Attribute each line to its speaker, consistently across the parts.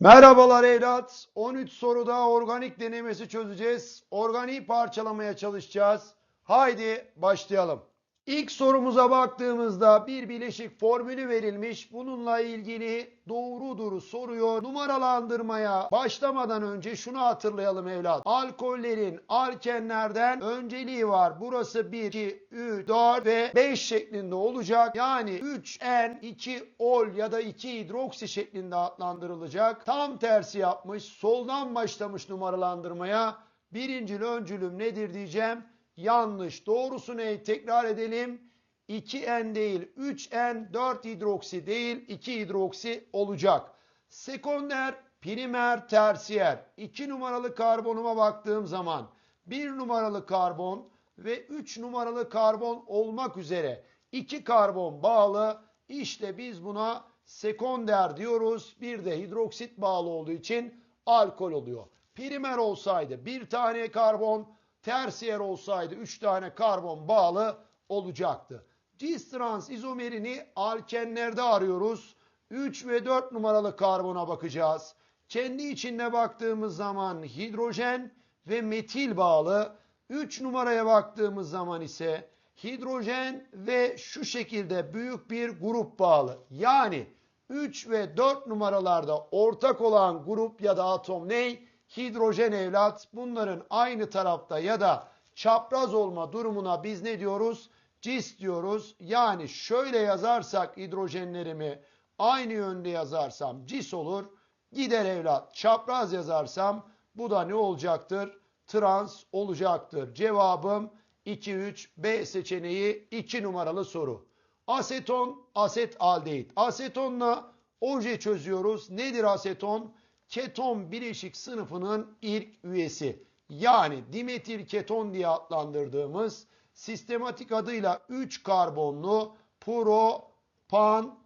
Speaker 1: Merhabalar evlat. 13 soruda organik denemesi çözeceğiz. Organiği parçalamaya çalışacağız. Haydi başlayalım. İlk sorumuza baktığımızda bir bileşik formülü verilmiş. Bununla ilgili doğrudur soruyor. Numaralandırmaya başlamadan önce şunu hatırlayalım evlat. Alkollerin alkenlerden önceliği var. Burası 1, 2, 3, 4 ve 5 şeklinde olacak. Yani 3N, 2-ol ya da 2-hidroksi şeklinde adlandırılacak. Tam tersi yapmış. Soldan başlamış numaralandırmaya. Birincil öncülüm nedir diyeceğim. Yanlış. Doğrusu ne? Tekrar edelim. 2N değil 3N 4 hidroksi değil 2 hidroksi olacak. Sekonder, primer, tersiyer. 2 numaralı karbonuma baktığım zaman 1 numaralı karbon ve 3 numaralı karbon olmak üzere 2 karbon bağlı. İşte biz buna sekonder diyoruz. Bir de hidroksit bağlı olduğu için alkol oluyor. Primer olsaydı bir tane karbon, tersiyer olsaydı 3 tane karbon bağlı olacaktı. Cis trans izomerini alkenlerde arıyoruz. 3 ve 4 numaralı karbona bakacağız. Kendi içinde baktığımız zaman hidrojen ve metil bağlı. 3 numaraya baktığımız zaman ise hidrojen ve şu şekilde büyük bir grup bağlı. Yani 3 ve 4 numaralarda ortak olan grup ya da atom ne? Hidrojen evlat. Bunların aynı tarafta ya da çapraz olma durumuna biz ne diyoruz? Cis diyoruz. Yani şöyle yazarsak hidrojenlerimi aynı yönde yazarsam cis olur. Gider evlat. Çapraz yazarsam bu da ne olacaktır? Trans olacaktır. Cevabım 2 3 B seçeneği 2 numaralı soru. Aseton, aset aldehit. Asetonla oje çözüyoruz. Nedir aseton? Keton bileşik sınıfının ilk üyesi. Yani dimetil keton diye adlandırdığımız sistematik adıyla 3 karbonlu propan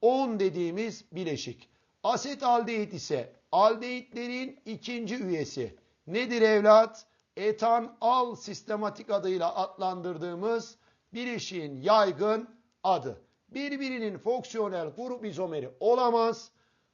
Speaker 1: 10 dediğimiz bileşik. Aset aldehit ise aldehitlerin ikinci üyesi. Nedir evlat? Etan al sistematik adıyla adlandırdığımız bileşiğin yaygın adı. Birbirinin fonksiyonel grup izomeri olamaz.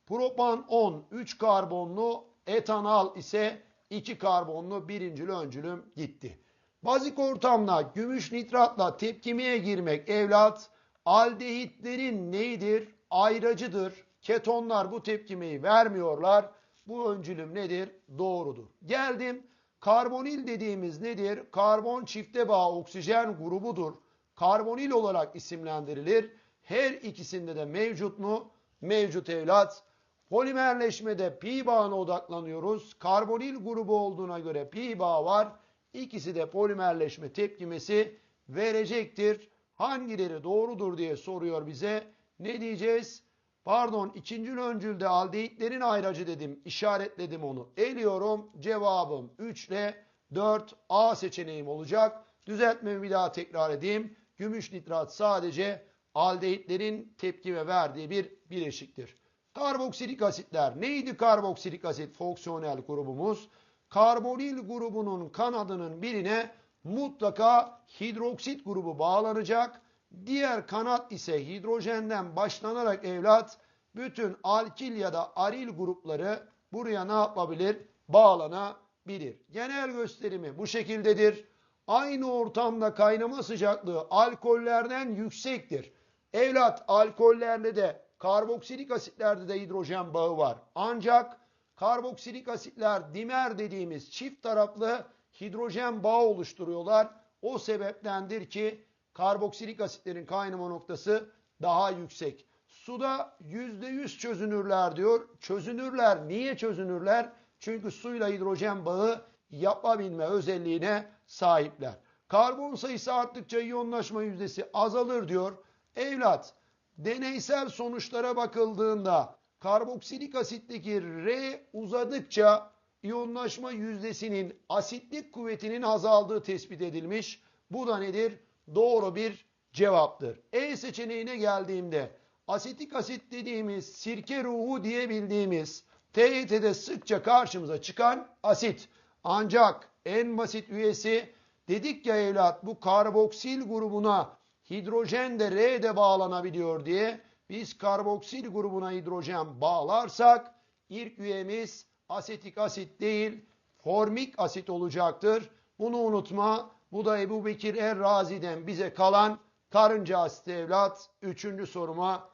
Speaker 1: Propan 10 3 karbonlu, etanal ise 2 karbonlu birincil öncülüm gitti. Bazik ortamda gümüş nitratla tepkimeye girmek evlat aldehitlerin neydir? Ayracıdır. Ketonlar bu tepkimeyi vermiyorlar. Bu öncülüm nedir? Doğrudur. Geldim. Karbonil dediğimiz nedir? Karbon çifte bağ oksijen grubudur. Karbonil olarak isimlendirilir. Her ikisinde de mevcut mu? Mevcut evlat. Polimerleşmede pi bağına odaklanıyoruz. Karbonil grubu olduğuna göre pi bağ var. İkisi de polimerleşme tepkimesi verecektir. Hangileri doğrudur diye soruyor bize. Ne diyeceğiz? Pardon ikinci öncülde aldehitlerin ayracı dedim. işaretledim onu. Eliyorum. Cevabım 3 ile 4 A seçeneğim olacak. Düzeltmemi bir daha tekrar edeyim. Gümüş nitrat sadece aldehitlerin tepkime verdiği bir bileşiktir. Karboksilik asitler. Neydi karboksilik asit fonksiyonel grubumuz? Karbonil grubunun kanadının birine mutlaka hidroksit grubu bağlanacak. Diğer kanat ise hidrojenden başlanarak evlat bütün alkil ya da aril grupları buraya ne yapabilir? Bağlanabilir. Genel gösterimi bu şekildedir. Aynı ortamda kaynama sıcaklığı alkollerden yüksektir. Evlat alkollerde de karboksilik asitlerde de hidrojen bağı var. Ancak karboksilik asitler dimer dediğimiz çift taraflı hidrojen bağı oluşturuyorlar. O sebeptendir ki karboksilik asitlerin kaynama noktası daha yüksek. Suda %100 çözünürler diyor. Çözünürler. Niye çözünürler? Çünkü suyla hidrojen bağı yapabilme özelliğine sahipler. Karbon sayısı arttıkça iyonlaşma yüzdesi azalır diyor. Evlat, deneysel sonuçlara bakıldığında karboksilik asitteki R uzadıkça iyonlaşma yüzdesinin asitlik kuvvetinin azaldığı tespit edilmiş. Bu da nedir? Doğru bir cevaptır. E seçeneğine geldiğimde asetik asit dediğimiz sirke ruhu diyebildiğimiz TYT'de sıkça karşımıza çıkan asit. Ancak en basit üyesi dedik ya evlat bu karboksil grubuna hidrojen de R'de bağlanabiliyor diye biz karboksil grubuna hidrojen bağlarsak ilk üyemiz asetik asit değil formik asit olacaktır. Bunu unutma. Bu da Ebu Bekir Er-Razi'den bize kalan karınca asiti evlat. Üçüncü soruma,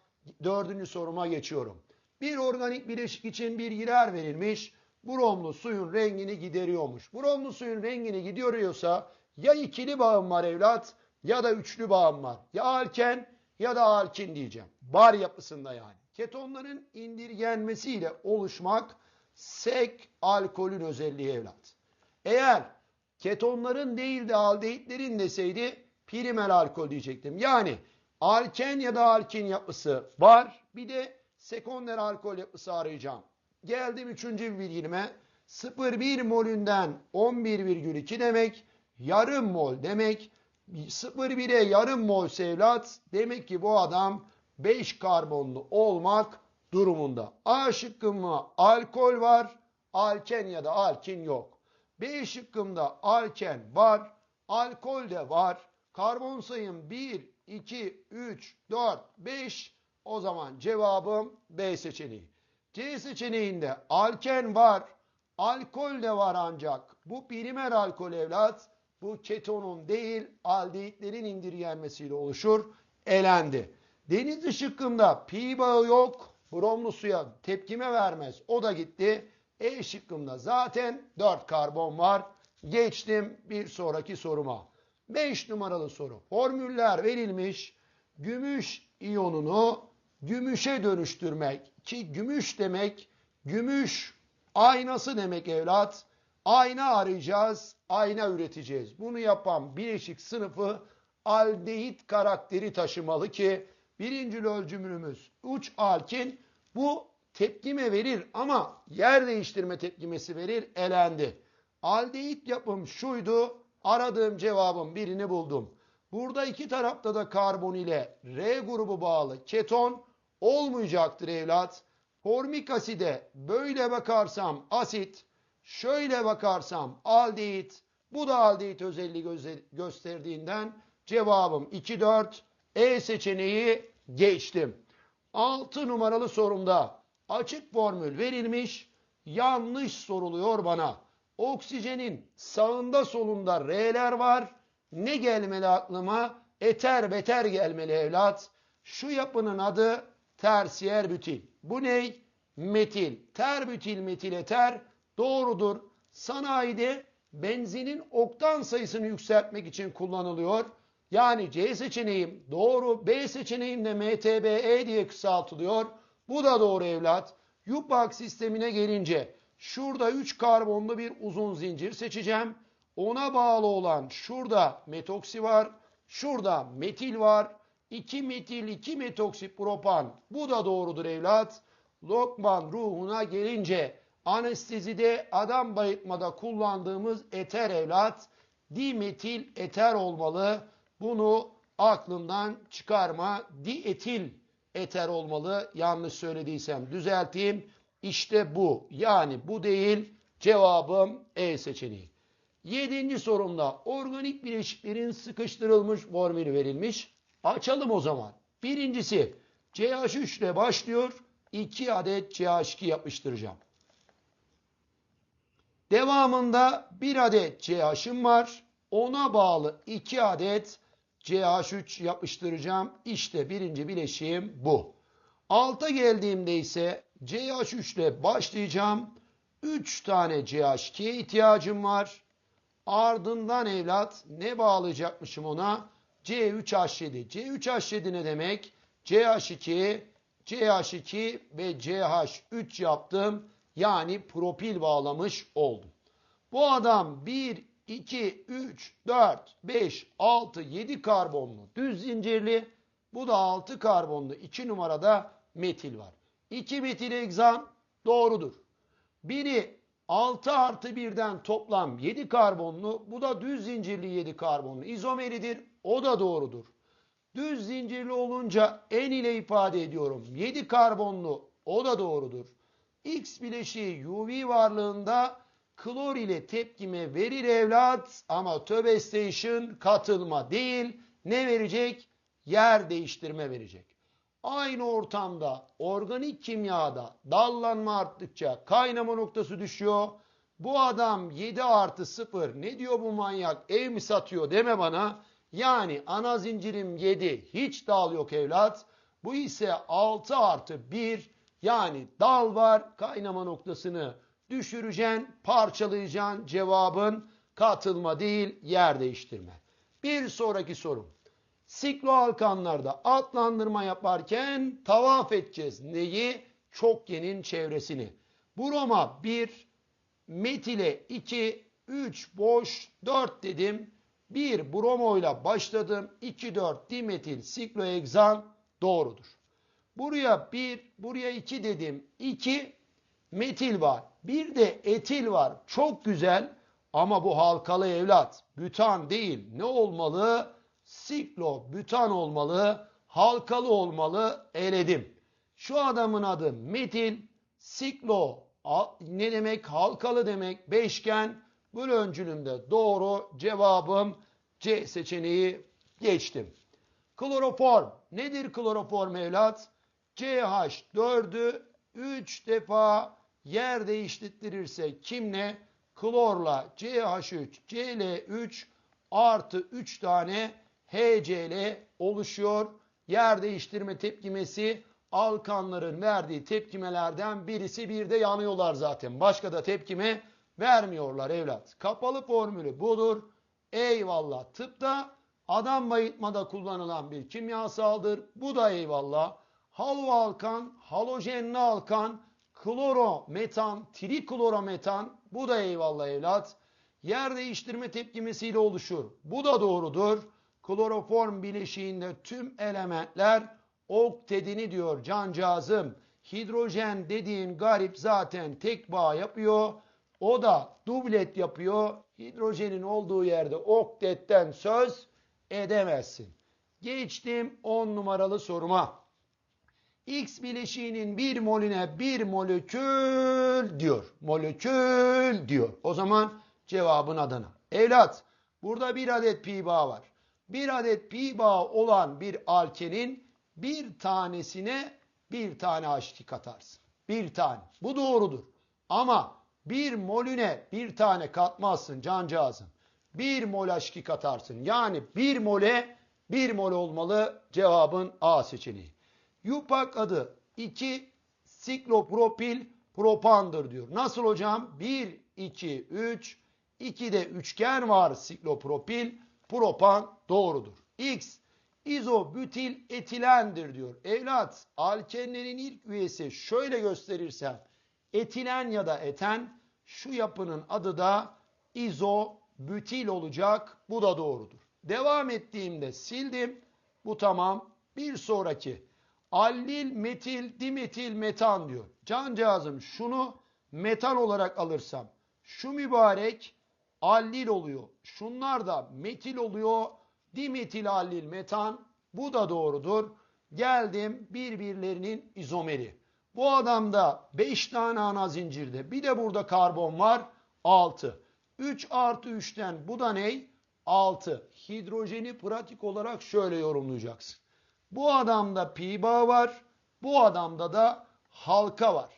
Speaker 1: dördüncü soruma geçiyorum. Bir organik bileşik için bir girer verilmiş. Bromlu suyun rengini gideriyormuş. Bromlu suyun rengini gideriyorsa ya ikili bağım var evlat ya da üçlü bağım var. Ya alken ya da alkin diyeceğim. Bar yapısında yani. Ketonların indirgenmesiyle oluşmak sek alkolün özelliği evlat. Eğer ketonların değil de aldehitlerin deseydi primer alkol diyecektim. Yani alken ya da alkin yapısı var. Bir de sekonder alkol yapısı arayacağım. Geldim üçüncü bilgime. 0,1 molünden 11,2 demek. Yarım mol demek. 0,1'e yarım mol sevlat. Demek ki bu adam 5 karbonlu olmak durumunda. A şıkkımda alkol var. Alken ya da alkin yok. B şıkkımda alken var. Alkol de var. Karbon sayım 1, 2, 3, 4, 5. O zaman cevabım B seçeneği. C seçeneğinde alken var. Alkol de var ancak. Bu primer alkol evlat. Bu ketonun değil aldehitlerin indirgenmesiyle oluşur. Elendi. Deniz şıkkımda pi bağı yok. Bromlu suya tepkime vermez. O da gitti. E şıkkımda zaten 4 karbon var. Geçtim bir sonraki soruma. 5 numaralı soru. Formüller verilmiş. Gümüş iyonunu gümüşe dönüştürmek. Ki gümüş demek gümüş aynası demek evlat. Ayna arayacağız. Ayna üreteceğiz. Bunu yapan bileşik sınıfı aldehit karakteri taşımalı ki birinci ölçümümüz uç alkin bu tepkime verir ama yer değiştirme tepkimesi verir elendi. Aldehit yapım şuydu aradığım cevabın birini buldum. Burada iki tarafta da karbon ile R grubu bağlı keton olmayacaktır evlat. Formik aside böyle bakarsam asit, şöyle bakarsam aldehit, bu da aldehit özelliği gösterdiğinden cevabım 2, 4, E seçeneği geçtim. 6 numaralı sorumda açık formül verilmiş, yanlış soruluyor bana. Oksijenin sağında solunda R'ler var. Ne gelmeli aklıma? Eter beter gelmeli evlat. Şu yapının adı tersiyer bütil. Bu ne? Metil. Terbütil metil eter doğrudur. Sanayide benzinin oktan sayısını yükseltmek için kullanılıyor. Yani C seçeneğim doğru. B seçeneğim de MTBE diye kısaltılıyor. Bu da doğru evlat. Yupak sistemine gelince şurada 3 karbonlu bir uzun zincir seçeceğim. Ona bağlı olan şurada metoksi var. Şurada metil var. 2 metil 2 metoksipropan. Bu da doğrudur evlat. Lokman ruhuna gelince anestezide adam bayıtmada kullandığımız eter evlat dimetil eter olmalı. Bunu aklından çıkarma. Dietil eter olmalı. Yanlış söylediysem düzelteyim. İşte bu. Yani bu değil. Cevabım E seçeneği. Yedinci sorumda organik bileşiklerin sıkıştırılmış formülü verilmiş. Açalım o zaman. Birincisi CH3 ile başlıyor. 2 adet CH2 yapıştıracağım. Devamında 1 adet CH'ım var. Ona bağlı 2 adet CH3 yapıştıracağım. İşte birinci bileşiğim bu. Alta geldiğimde ise CH3 ile başlayacağım. 3 tane CH2'ye ihtiyacım var. Ardından evlat ne bağlayacakmışım ona? C3H7. C3H7 ne demek? CH2, CH2 ve CH3 yaptım. Yani propil bağlamış oldum. Bu adam 1, 2, 3, 4, 5, 6, 7 karbonlu düz zincirli. Bu da 6 karbonlu 2 numarada metil var. 2 metil egzan doğrudur. Biri 6 artı 1'den toplam 7 karbonlu. Bu da düz zincirli 7 karbonlu. İzomeridir. O da doğrudur. Düz zincirli olunca N ile ifade ediyorum. 7 karbonlu o da doğrudur. X bileşiği UV varlığında klor ile tepkime verir evlat ama töbe station katılma değil ne verecek? Yer değiştirme verecek. Aynı ortamda organik kimyada dallanma arttıkça kaynama noktası düşüyor. Bu adam 7 artı 0 ne diyor bu manyak ev mi satıyor deme bana. Yani ana zincirim 7 hiç dal yok evlat. Bu ise 6 artı 1 yani dal var kaynama noktasını düşüreceksin parçalayacaksın cevabın katılma değil yer değiştirme. Bir sonraki sorum. Sikloalkanlarda adlandırma yaparken tavaf edeceğiz. Neyi? Çokgenin çevresini. Broma 1, metile 2, 3 boş 4 dedim. 1 bromoyla başladım. 2, 4 dimetil sikloheksan doğrudur. Buraya 1, buraya 2 dedim. 2 metil var. Bir de etil var. Çok güzel ama bu halkalı evlat. Bütan değil. Ne olmalı? Siklo, bütan olmalı. Halkalı olmalı. Eledim. Şu adamın adı metil. Siklo ne demek? Halkalı demek. Beşgen. Bu öncülümde doğru cevabım C seçeneği geçtim. Kloroform. Nedir kloroform evlat? CH4'ü 3 defa yer değiştirirse kimle? Klorla CH3, Cl3 artı 3 tane HCl oluşuyor. Yer değiştirme tepkimesi alkanların verdiği tepkimelerden birisi bir de yanıyorlar zaten. Başka da tepkime vermiyorlar evlat. Kapalı formülü budur. Eyvallah. Tıpta adam bayıltmada kullanılan bir kimyasaldır. Bu da eyvallah. Halo alkan, halojenli alkan, klorometan, triklorometan bu da eyvallah evlat. Yer değiştirme tepkimesiyle oluşur. Bu da doğrudur. Kloroform bileşiğinde tüm elementler oktedini diyor cancağızım. Hidrojen dediğin garip zaten tek bağ yapıyor. O da dublet yapıyor. Hidrojenin olduğu yerde oktetten söz edemezsin. Geçtim 10 numaralı soruma. X bileşiğinin bir molüne bir molekül diyor. Molekül diyor. O zaman cevabın adına. Evlat burada bir adet pi bağ var. Bir adet pi bağ olan bir alkenin bir tanesine bir tane H2 katarsın. Bir tane. Bu doğrudur. Ama bir molüne bir tane katmazsın cancağızım. Bir mol H2 katarsın. Yani bir mole bir mol olmalı cevabın A seçeneği. Yupak adı 2 siklopropil propandır diyor. Nasıl hocam? 1, 2, 3. 2'de üçgen var siklopropil. Propan doğrudur. X izobutil etilendir diyor. Evlat alkenlerin ilk üyesi şöyle gösterirsem etilen ya da eten şu yapının adı da izobutil olacak. Bu da doğrudur. Devam ettiğimde sildim. Bu tamam. Bir sonraki allil metil dimetil metan diyor. Cancağızım şunu metal olarak alırsam şu mübarek allil oluyor. Şunlar da metil oluyor. Dimetil allil metan bu da doğrudur. Geldim birbirlerinin izomeri. Bu adamda 5 tane ana zincirde bir de burada karbon var 6. 3 artı 3'ten bu da ney? 6. Hidrojeni pratik olarak şöyle yorumlayacaksın. Bu adamda pi bağı var. Bu adamda da halka var.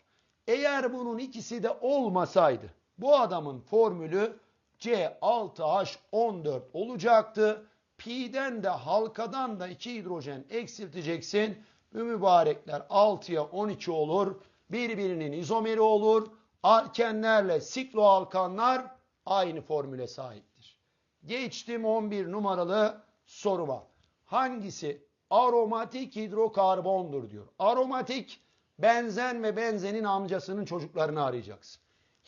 Speaker 1: Eğer bunun ikisi de olmasaydı bu adamın formülü C6H14 olacaktı. Pi'den de halkadan da 2 hidrojen eksilteceksin. Bu mübarekler 6'ya 12 olur. Birbirinin izomeri olur. Alkenlerle sikloalkanlar aynı formüle sahiptir. Geçtim 11 numaralı soruma. Hangisi aromatik hidrokarbondur diyor. Aromatik benzen ve benzenin amcasının çocuklarını arayacaksın.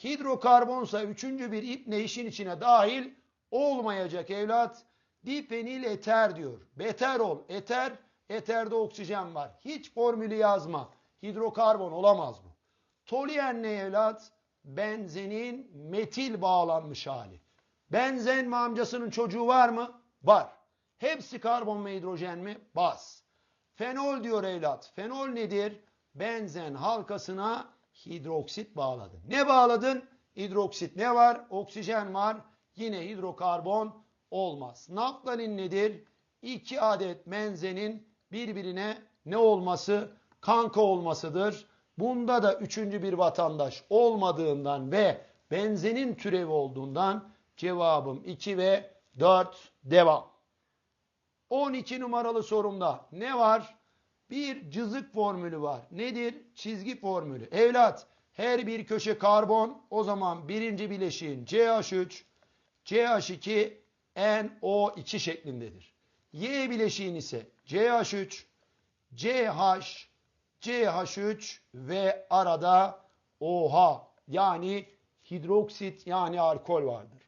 Speaker 1: Hidrokarbonsa üçüncü bir ipne işin içine dahil olmayacak evlat. Difenil eter diyor. Beter ol. Eter, eterde oksijen var. Hiç formülü yazma. Hidrokarbon olamaz bu. Toluen ne evlat? Benzenin metil bağlanmış hali. Benzen mi amcasının çocuğu var mı? Var. Hepsi karbon ve hidrojen mi? Bas. Fenol diyor evlat. Fenol nedir? Benzen halkasına hidroksit bağladın. Ne bağladın? Hidroksit ne var? Oksijen var. Yine hidrokarbon olmaz. Naftalin nedir? İki adet menzenin birbirine ne olması? Kanka olmasıdır. Bunda da üçüncü bir vatandaş olmadığından ve benzenin türevi olduğundan cevabım 2 ve 4 devam. 12 numaralı sorumda ne var? Bir cızık formülü var. Nedir? Çizgi formülü. Evlat her bir köşe karbon o zaman birinci bileşiğin CH3, CH2, NO2 şeklindedir. Y bileşiğin ise CH3, CH, CH3 ve arada OH yani hidroksit yani alkol vardır.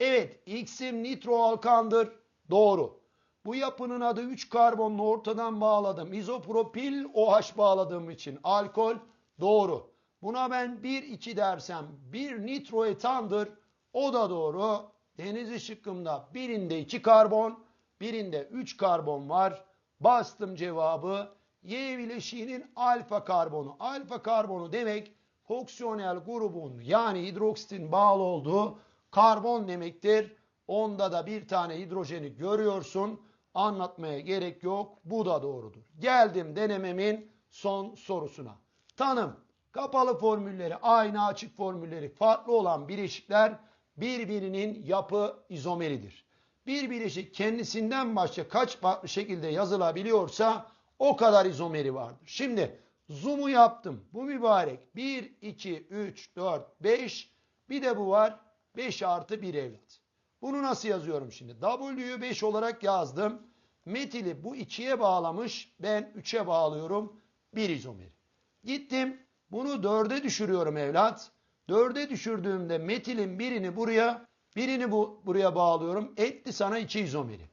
Speaker 1: Evet X'im nitroalkandır. Doğru. Bu yapının adı 3 karbonlu ortadan bağladım. İzopropil OH bağladığım için alkol doğru. Buna ben 1 2 dersem bir nitroetandır. O da doğru. Deniz şıkkımda birinde 2 karbon, birinde 3 karbon var. Bastım cevabı. Y bileşiğinin alfa karbonu. Alfa karbonu demek fonksiyonel grubun yani hidroksitin bağlı olduğu karbon demektir. Onda da bir tane hidrojeni görüyorsun. Anlatmaya gerek yok. Bu da doğrudur. Geldim denememin son sorusuna. Tanım. Kapalı formülleri aynı açık formülleri farklı olan bileşikler birbirinin yapı izomeridir. Bir bileşik kendisinden başka kaç farklı şekilde yazılabiliyorsa o kadar izomeri vardır. Şimdi zoom'u yaptım. Bu mübarek 1, 2, 3, 4, 5 bir de bu var 5 artı 1 evlat. Bunu nasıl yazıyorum şimdi? W'yu 5 olarak yazdım. Metili bu 2'ye bağlamış. Ben 3'e bağlıyorum. 1 izomeri. Gittim. Bunu 4'e düşürüyorum evlat. 4'e düşürdüğümde metilin birini buraya, birini bu, buraya bağlıyorum. Etti sana 2 izomeri.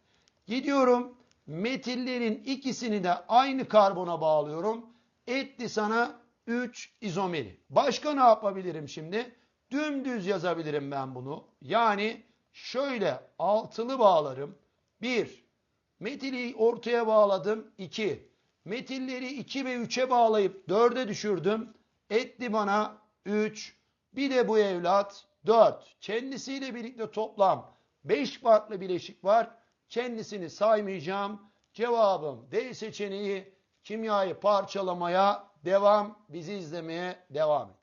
Speaker 1: Gidiyorum. Metillerin ikisini de aynı karbona bağlıyorum. Etti sana 3 izomeri. Başka ne yapabilirim şimdi? Dümdüz yazabilirim ben bunu. Yani şöyle altılı bağlarım. 1. Metili ortaya bağladım. 2. Metilleri 2 ve 3'e bağlayıp 4'e düşürdüm. Etti bana 3. Bir de bu evlat 4. Kendisiyle birlikte toplam 5 farklı bileşik var. Kendisini saymayacağım. Cevabım D seçeneği kimyayı parçalamaya devam. Bizi izlemeye devam et.